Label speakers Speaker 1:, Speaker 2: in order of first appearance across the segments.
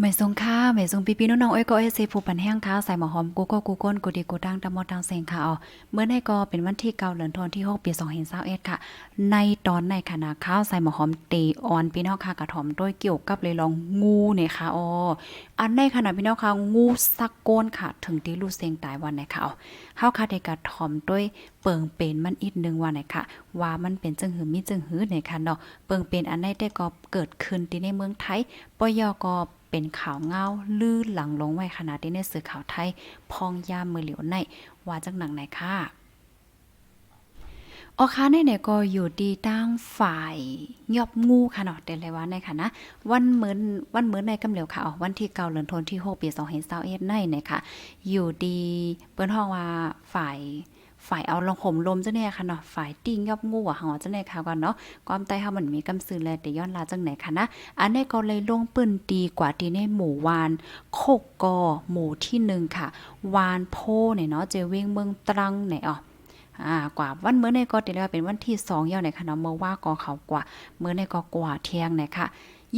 Speaker 1: ไม่ทรงค่าไม่ทรงปีปีน้องๆอ้อยก็เอซีผู้ปันแห้งค่ะใส่หมอหอมกูก็กูก้นกูดีกูดังตะมอดังเซงค่ะเอาเมื่อในก็เป็นวันที่เก้าเดือนธันวาคมที่6ปี2021ค่ะ ในตอนในคณะข้าวใส่หมอหอมเตออนพี่น้องค่ะกระถอมด้วยเกี่ยวกับเลยลองงูเนี่ยค่ะอ๋ออันในขณะพี่น้องค่ะงูสักโกนค่ะ ถึงที่ลูกเซงตายวันไหนค่ะเอาเฮาค่ะได้กระถอมด้วยเปิงเป็นมันอีกหนึ่งวันไหนค่ะ ว่ามันเป็นจึงหือมีจึงหือในค่ะเนาะเปิงเป็นอันใดได้ก็เกิดขึ้นที่ในเมืองไทยปยก็ เป็นข่าวเงาลื่อหลังลงไว้ขนาดที่ในสื่อข่าวไทย พองยามมือเหลียวในว่าจังหนังไหนค่ะออคาในเนี่ยก็อยู่ดีตั้งฝ่ายยอบงูค่ะเนาะเดนเลยว่าในค่ะนะวันเหมือนวันเหมือนในกำเหลียวค่ะออกวันที่เก่าเดือนธันวาคมที่6ปี2021ในเนี่ยค่ะ อยู่ดีเปิ้นฮ้องว่าฝ่าย ฝ่ายเอาลองห่มลมจ้ะเนี่ยค่ะเนาะฝ่ายติ้งยอบงูอะหอจ้ะเนี่ยค่ะก่อนเนาะความใต้เฮามันมีกำซื้อแลแต่ย้อนลาจังไหนค่ะนะอันนี้ก็เลยลงปืนดีกว่าที่ในหมู่วานโคกกอหมู่ที่หนึ่งค่ะ วานโพเนี่ยเนาะเจวิ่งเมืองตรังเนี่ยอ๋ออ่ากว่าวันเมื่อในก็ติว่าเป็นวันที่สองยาวในค่ะเนาะเมื่อว่าก็เขากว่าเมื่อในก็กว่าเที่ยงนี่ยค่ะ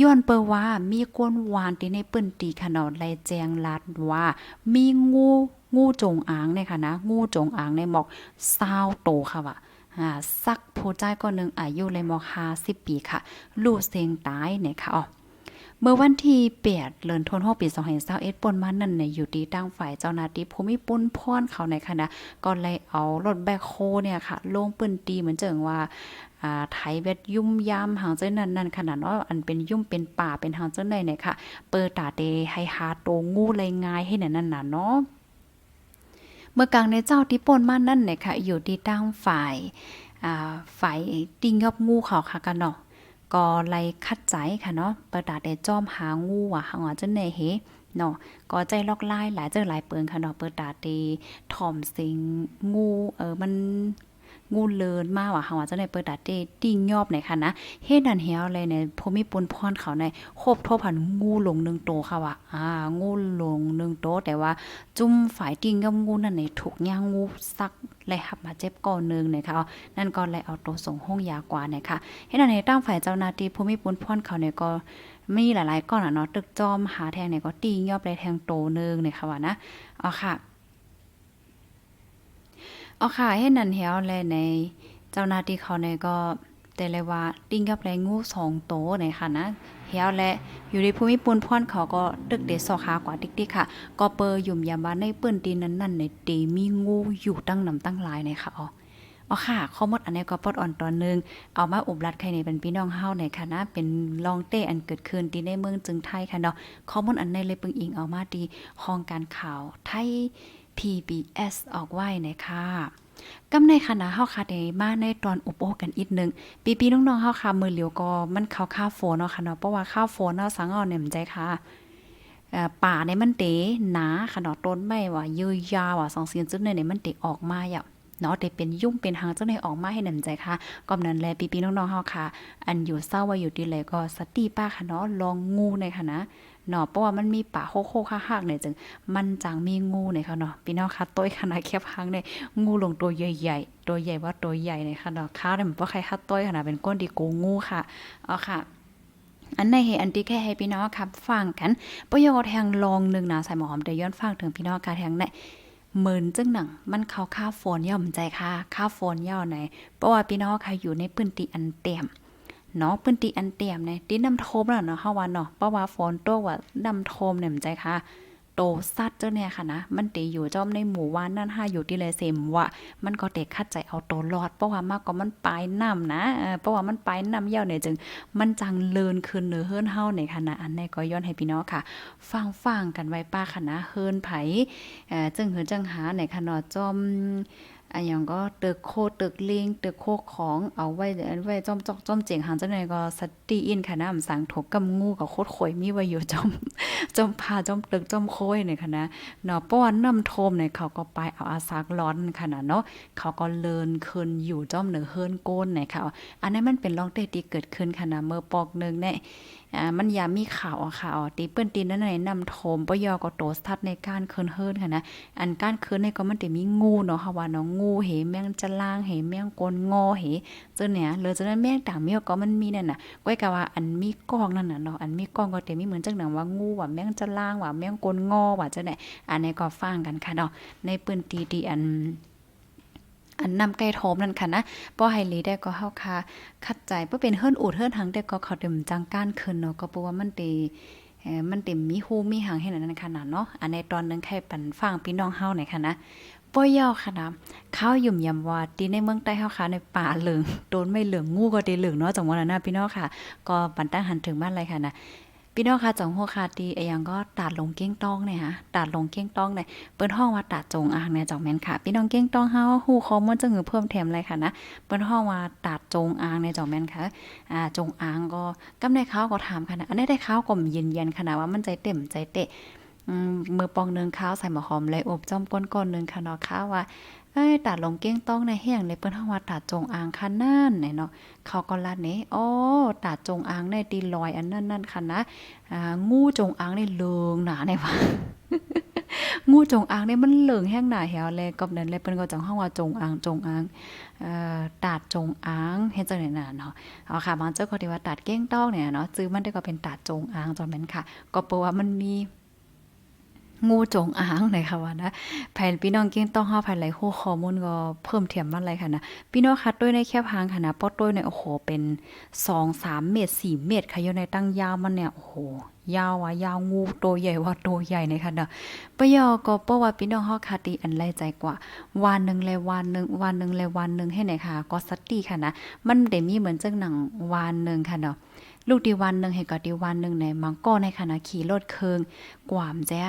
Speaker 1: ย้อนเปอว่ามีกวนวานที่ในปืนตีค่ะเนาะไลแจงลาดว่า มีงู งูจงอางเนี่ยค่ะนะ งูจงอางในหมอกซาวโตค่ะว่ะอ่าสักผู้ใจก็หนึ่งอายุเลยหมอก50ปีค่ะ ลูกเซงตายเนี่ยค่ะอ๋อเมื่อวันที่8เดือนธันวาคมปี2021ปนมานั่นเนี่ยอยู่ที่ตั้งฝ่ายเจ้านาทีภูมิปุ้นพรเขาในคณะก็เลยเอารถแบคโฮเนี่ยค่ะ ลงปืนตีเหมือนเจิงว่าอ่าไถเวทยุ่มยามหางเจ้านั่นนั่นขนาดเนาอันเป็นยุ่มเป็นป่าเป็นหางเจ้าในเนี่ยค่ะ เปิดตาเตให้หาโตงูเลยง่ายให้นั่นนั่นน่ะเนาะ เมื่อกลางในเจ้าที่ปนมานั่นเนี่ยค่ะ อยู่ที่ตั้งฝ่ายอ่าฝ่ายติงยอบงูเขาค่ะกันเนาะก็ไล่คัดใจค่ะเนาะประดาได้จอมหางูอะหาว่าจังได๋เฮเนาะก็ใจลอกไล่หลายเจอหลายเปิงค่ะเนาะเปิดดาเตถ่อมสิงงูเออมัน งูเลินมาว่ะหาว่าจังได๋เปิดดาเตติ้งยอบไหนค่ะนะเฮ็ดนั่นเฮียวเลยเนี่ยภูมิปุนพรเขาในครบทบหันงูหลงหนึ่งโตวค่ะว่ะอ่างูหลงหนึ่งโตวแต่ว่าจุ่มฝ่ายติ้งกับงูนั่นนี่ถูกย่างงูซักเลยหับมาเจ็บก่อนหนึงนะคะนั่นก็เลยเอาตัวส่งห้องยากว่านะคะเฮ็ดันนี้ตั้งฝ่ายเจ้าหน้าที่ภูมิปุนพรเขาเนี่ยก็มีหลายๆก้อนอะเนาะตึกจอมหาแทงเนี่ยก็ตียอบได้แทงโตนึงเนี่ยค่ะว่านะเอาค่ะ เอาค่ะเฮ็ดนั่นแฮวแลในเจ้าหน้าที่เขาเนี่ยก็แต่เลยว่าติ้งกับแรงงูสองโตเนี่ค่ะนะเฮวและอยู่ในภูมิปุนพรเขาก็ตึกเดซอกหากว่าติ๊กๆค่ะ ก็เปอร์ยุ่มยามบ้านในปื้นตีนนั้นๆในเตมีงูอยู่ตั้งนำตั้งลายเนี่ยค่ะอ๋ออ๋อค่ะข้อมดอันนี้ก็ปลดอ่อนตอนหนึง เอามาอุบรัดใครในเป็นพี่น้องเฮาในค่ะนะเป็นลองเต้อันเกิดขึ้นที่ในเมืองจึงไทยค่ะเนาะข้อมูลอันในเลยเปิงอิงเอามาดีห้องการข่าวไทย PBS ออกไว้นะคะกำในคณะเฮาค่ะได้มาในตอนอุปโภคกันอีกนึงปีๆน้องๆเฮาค่ะมือเหลียวก็มันเข้าข้าวฝนเนาะค่ะเนาะเพราะว่าข้าวฝนเนาะสังเอาเนี่ยมันใจค่ะป่าในมันเตหนาค่ะเนาะต้นไม้ว่ายืยาวอะสองเสียนจุดในี่ยเนี่ยมันเตออกมาอะ เนาะแต่เป็นยุ่งเป็นหางเจังได๋ออกมาให้หนำใจค่ะก็นั้นแลพี่ๆน้องๆเฮาค่ะ อันอยู่เศร้าว่าอยู่ดีเลยก็สติป้าค่ะเนาะลองงูในค่ะนะเนาะเพราะว่ามันมีป่าโคกๆคักๆเนี่ยจึงมันจังมีงูในยค่ะเนาะพี่น้องค่ะต้อยขนาดแคบหางเนี่ยงูลงตัวใหญ่ๆ ตัวใหญ่ว่าตัวใหญ่เนี่ยค่ะเนาะข้าเนี่ยมันบ่ใครคัดต้อยขนาดเป็นก้นดีโกงูค่ะเอาค่ะอันในเหตุอันที่แค่ให้พี่น้องครับฟังกันประโยชน์แห่งลองหนึ่งนะใส่หมอหอมได้ย้อนฟังถึงพี่น้องการแห่งใน เหมือนจึงหนัง มันเขาค่าโฟนย่อมใจค่ะค่าโฟนย่อไหนเพราะว่าพี่น้องค่ะอยู่ในพื้นที่อันเต็มเนาะพื้นที่อันเต็มเนี่ยที่น้ำโทมแล้วเนาะเฮาว่าเนาะเพราะว่าฝนตกว่าน้ำโทมเนี่ยมันใจค่ะ โตสัตว์เจ้าเนี่ยค่ะนะ มันเตอยู่จอมในหมู่ว่านนั่นห้าอยู่ที่เลยเซมว่ามันก็เตะคัดใจเอาโตรอด เพราะว่ามากกว่ามันปลายน้ำนะเพราะว่ามันปลายน้ำเยี่ยวเนี่ยจึง มันจังเลินขึ้นเนื้อเฮิรนเฮาในคณะอันนี้ก็ย้อนให้พี่น้องค่ะ ฟังฟังกันไว้ป้าคณะเฮิรนไผเอ่อจึงเหินจังหาในคณะจอม อันหยังก็เตึกโคตึกลิงตึกโคของเอาไว้ไว้จอมจอกจอมเจียงหางเจังได๋ก็สตีอินค่ะนะสังถกกับงูกับโคตรข่อยมีไว้อยู่จอมจอมพาจอมตึกจอมโคยในคณะเนาะป้อนน้ำโทมเนี่ยเขาก็ไปเอาอาสากร้อนค่ะนะเนาะเขาก็เลินขึ้นอยู่จอมเหนือเฮิรนโกนเนี่ยค่ะอันนั้นมันเป็นลองเตที่เกิดขึ้นค่ะนะเมื่อปอกหนึงเนี่ยอ่ามันยามีข่าวอะข่าวตีเปิ้นตีนนั่นไหนนำโถมปยอก็โตสทัดในการเคินเฮิรนค่ะนะอันการเคินเนี่ยก็มันจะมีงูเนาะค่ะว่าเนาะงูเหแมงจะล่างเหแมงกลงอเหเจ้าเนี่ยเลยจากนั้นแมงต่างมีก็มันมีนั่นน่ะก้อยกะว่าอันมีกองนั่นน่ะเนาะอันมีกองก็จะมีเหมือนจังหนังว่างูว่าแมงจะล่างว่าแมงกลงอว่าจังได๋อันนี้ก็ฟังกันค่ะเนาะในเปืนตีดีอัน อันนำไก่โทมนั่นค่ะนะป้อไฮลีได้ก็เฮาค่ะคัดใจเพื่อเป็นเฮิรนอูดเฮิรนหังได้ก็เขาเต็มจังก้านขึ้นเนาะก็เพราะว่ามันเตเอ่อมันเต็มมีฮูมีหางให้นั่นขนาดเนาะอันในตอนนึงใครปันฟังพี่น้องเฮาหน่อยค่ะนะป้อยาวค่ะนะข้าวยุ่มยำว่าตีในเมืองใต้เฮาค่ะในป่าเหลืองโดนไม่เหลืองงูก็ได้เหลืองเนาะจังหวะนั้นนะพี่น้องค่ะ ก็ปันตั้งหันถึงบ้านเลยค่ะนะ พี่น้องค่ะจังหัวคาตีไอ้ยังก็ตัดลงเก้งต้องเนี่ยฮะตัดลงเก้งต้องเนี่ยเปิ้นห้องว่าตัดจงอางเนี่ยจังแม่นค่ะพี่น้องเก้งต้องเฮาฮู้ข้อมูลจังหือเพิ่มแถมเลยค่ะนะเปิ้นห้องว่าตัดจงอางเนี่ยจังแม่นค่ะอ่าจงอางก็กำในข้าก็ถามค่ะนะอันนี้ได้เขาก็ยืนยันขนาดว่ามันใจเต็มใจเตะ มือปองหนึงข้าวใส่หมอหอมเลยอบจ้อมก้นก้นหนึงค่ะเนาะข้าวว่าเอ้ยตัดลงเก้งต้องในเฮียงเลยเปิ้นห้องว่าตัดจงอางค่ะนั่นเนาะเขาก็ลัดนี่อ๋อตัดจงอางในตีลอยอันนั้นนั่นค่ะนะอ่างูจงอางในเลืองหนาเนี่ยว่างูจงอางเนี่ยมันเหลืองแห้งหนาแหวเลยกับนั้นเลยเปิ้นก็จังห้องว่าจงอางจงอางเอ่อตาดจงอางเฮ็ดจังได๋น่ะเนาะเอาค่ะบางเจ้าก็ที่ว่าตาดเก้งต้อกเนี่ยเนาะจื้อมันได้ก็เป็นตาดจงอางจอมแม่นค่ะ ก็เพรว่ามันมี งูจงอางเลยค่ะว่านะแผ่นพี่น้องเก้งต้องเฮาภายไหลฮู้ข้อมูลก็เพิ่มเทียมมาเลยค่ะนะพี่น้องคัดด้วยในแคบหางค่ะนะปอดด้วยในโอ้โหเป็น2 3เมตร4เมตรค่ะอยู่ในตั้งยาวมันเนี่ยโอ้โหยาวว่ายาวงูตัวใหญ่ว่าตัวใหญ่เลยค่ะเนาะปยอก็เพราะว่าพี่น้องเฮาคาตีอันไล่ใจกว่า วันหนึ่งเลยวันหนึ่งวันหนึ่งเลยวันหนึ่งให้ไหนค่ะ ก็สติค่ะนะ มันได้มีเหมือนจังหนังวันหนึ่งค่ะเนาะลูกดีวันหนึ่งให้ก็ดีวันหนึ่งในมังก็ในค่ะขี่รถเคิงกวามแจ้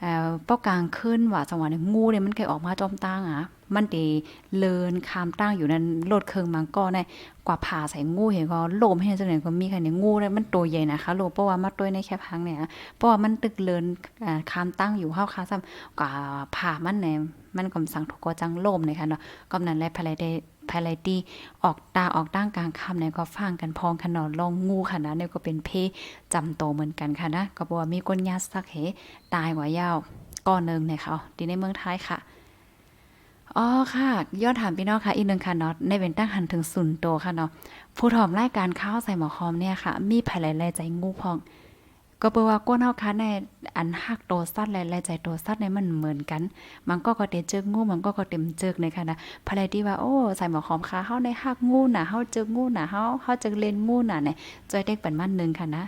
Speaker 1: เอ่อป้อกลางขึ้นว่าจังวะนี้งูเนี่ยมันเคยออกมาจอมตั้งอะมันไดีเลินคามตั้งอยู่นั้นรถเคิงมังก็ในกว่าผ่าใส่งูเห็นก็โลมให้จังได๋ก็มีค่ะเนี่ยงูเนี่ยมันตัวใหญ่นะคะโลเพราะว่ามาตัวในแค่พังเนี่ยเพราะว่ามันตึกเลินคามตั้งอยู่เฮาค่ะซ้ำกว่าผ่ามันเนี่ยมันก็สั่งถูกก็จังโลมเลยค่ะเนาะก็นั้นแหละภายได้ ภายไลตีออกตาออกตั้งกลางค่ำเนี่ยก็ฟังกันพองขนอนลองงูค่ะนะเนี่ยก็เป็นเพจำโตเหมือนกันค่ะนะก็บอกว่ามีก้นยาสักเหตายกว่ายาวก้อนหนึงเนี่ยเขาที่ในเมืองไทยค่ะอ๋อค่ะยอดถามพี่น้องค่ะอีกหนึ่งค่ะเนาะในเป็นตั้งหันถึงศูนย์โตค่ะเนาะผู้ถอมรายการข้าวใส่หมอคอมเนี่ยค่ะ มีภายหลายใจงูพอง ก็เปว่าก้นเฮาค่ะในอันฮักโตสัตว์หลายๆใจโตสัตว์เนี่ยมันเหมือนกัน มันก็ก็เตเจองูมันก็ก็เต็มเจิกในค่ะนะภายที่ว่าโอ้ใส่หมอคอมค่ะเฮาในฮักงูน่ะเฮาเจองูน่ะเฮาเฮาเจอเล่นงูน่ะเนี่ยจอยเด็กปันมันหนึงค่ะนะ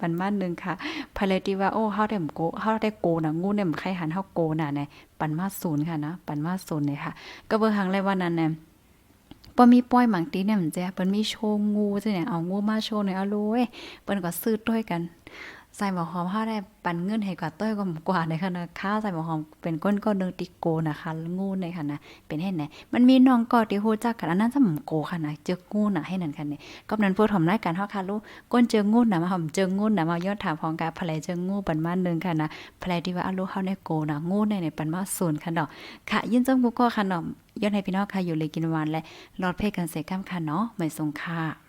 Speaker 1: ปันมันหนึงค่ะภายที่ว่าโอ้เฮาได้โกเฮาได้โกน่ะงูเนี่ยมันใครหันเฮาโกน่ะเนี่ยปันมาศูนย์ค่ะนะปันมาศูนย์เลยค่ะ ก็เบิ่งหังเลยว่านั้นเนี่ยปอมีป้อยหมังตีเนี่ยมันจ้เปิ้นมีโชว์งูจังเนี่ยเอางูมาโชว์หน่ยเอาลุยเปิ้นก็ซื้อด้วยกันใส่หมอหอมเฮาได้ปันเงินให้กว่าต้อยก็กว่าในค่ะนะค่าใส่หมอหอมเป็นก้นก้อนนึงติโกนะคะงูในค่ะนะเป็นเฮ็ดไหนมันมีน้องกอที่ฮู้จักกันอันนั้นสำโกค่ะนะเจองูน่ะให้นั่นค่ะนี่ก็นั้นผู้ทำรายการเฮาค่ะลูกก้นเจองูน่ะมาหอมเจองูน่ะมายอดถามพองกาภรรยเจองูปันมาหนึ่งค่ะนะภรรยที่ว่าอาลูกเฮาในโกน่ะงูในในปันมาศูนย์ค่ะเนาะค่ะยินจังบุกก็ค่ะเนาะยอนให้พี่น้องค่ะอยู่เลยกินวานและรอดเพศกันเสกข้ามค่ะเนาะไม่ทรงค่ะ